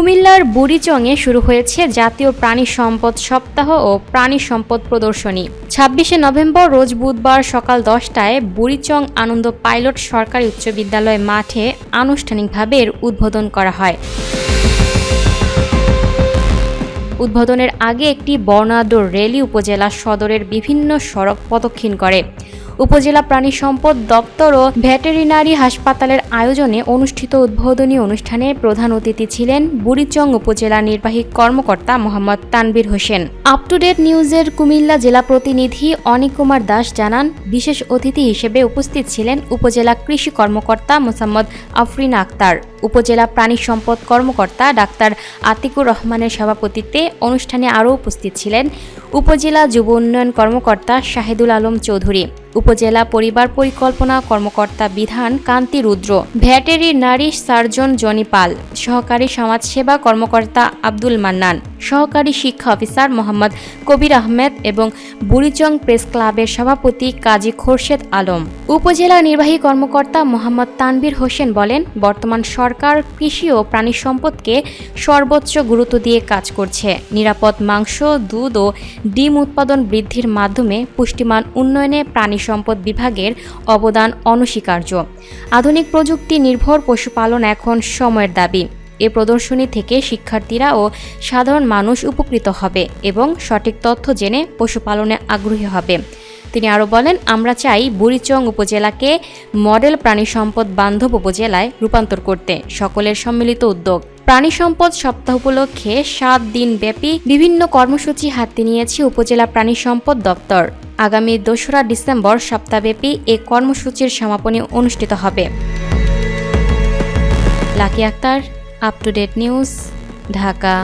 কুমিল্লার বুড়িচংয়ে শুরু হয়েছে জাতীয় প্রাণী সম্পদ সপ্তাহ ও প্রাণী সম্পদ প্রদর্শনী। ছাব্বিশে নভেম্বর রোজ বুধবার সকাল দশটায় বুড়িচং আনন্দ পাইলট সরকারি উচ্চ বিদ্যালয় মাঠে আনুষ্ঠানিকভাবে এর উদ্বোধন করা হয়। উদ্বোধনের আগে একটি বর্ণাঢ্য র্যালি উপজেলা সদরের বিভিন্ন সড়ক প্রদক্ষিণ করে। উপজেলা প্রাণী সম্পদ দপ্তর ও ভেটেরিনারি হাসপাতালের আয়োজনে অনুষ্ঠিত উদ্বোধনী অনুষ্ঠানে প্রধান অতিথি ছিলেন বুড়িচং উপজেলা নির্বাহী কর্মকর্তা Mohammad Tanvir Hossain. Up to date নিউজের কুমিল্লা জেলা প্রতিনিধি অনিক কুমার দাস জানান, বিশেষ অতিথি হিসেবে উপস্থিত ছিলেন উপজেলা কৃষি কর্মকর্তা মোসাম্মদ আফরিন আক্তার। উপজেলা প্রাণী সম্পদ কর্মকর্তা ডাক্তার আতিকুর রহমানের সভাপতিত্বে অনুষ্ঠানে আরও উপস্থিত ছিলেন উপজেলা যুব উন্নয়ন কর্মকর্তা শাহেদুল আলম চৌধুরী, উপজেলা পরিবার পরিকল্পনা কর্মকর্তা বিধান কান্তি রুদ্র, ভ্যাটেরি নারী সার্জন জনি পাল, সহকারী সমাজসেবা কর্মকর্তা আব্দুল মান্নান সহকারী শিক্ষা অফিসার মোহাম্মদ কবির আহমেদ এবং বুড়িচং প্রেস ক্লাবের সভাপতি কাজী খোরশেদ আলম। উপজেলা নির্বাহী কর্মকর্তা মোহাম্মদ তানবির হোসেন বলেন, বর্তমান সরকার কৃষি ও প্রাণী সম্পদকে সর্বোচ্চ গুরুত্ব দিয়ে কাজ করছে। নিরাপদ মাংস, দুধ ও ডিম উৎপাদন বৃদ্ধির মাধ্যমে পুষ্টিমান উন্নয়নে প্রাণী সম্পদ বিভাগের অবদান অনস্বীকার্য। আধুনিক প্রযুক্তি নির্ভর পশুপালন এখন সময়ের দাবি। এ প্রদর্শনী থেকে শিক্ষার্থীরা ও সাধারণ মানুষ উপকৃত হবে এবং সঠিক তথ্য জেনে পশুপালনে আগ্রহী হবে। তিনি আরও বলেন, আমরা চাই বুড়িচং উপজেলাকে মডেল প্রাণী সম্পদ বান্ধব উপজেলায় রূপান্তর করতে সকলের সম্মিলিত উদ্যোগ। প্রাণী সম্পদ সপ্তাহ উপলক্ষে সাত দিন ব্যাপী বিভিন্ন কর্মসূচি হাতে নিয়েছে উপজেলা প্রাণী সম্পদ দপ্তর। আগামী দোসরা ডিসেম্বর সপ্তাহব্যাপী এ কর্মসূচির সমাপনী অনুষ্ঠিত হবে। Lucky Akter up to date news Dhaka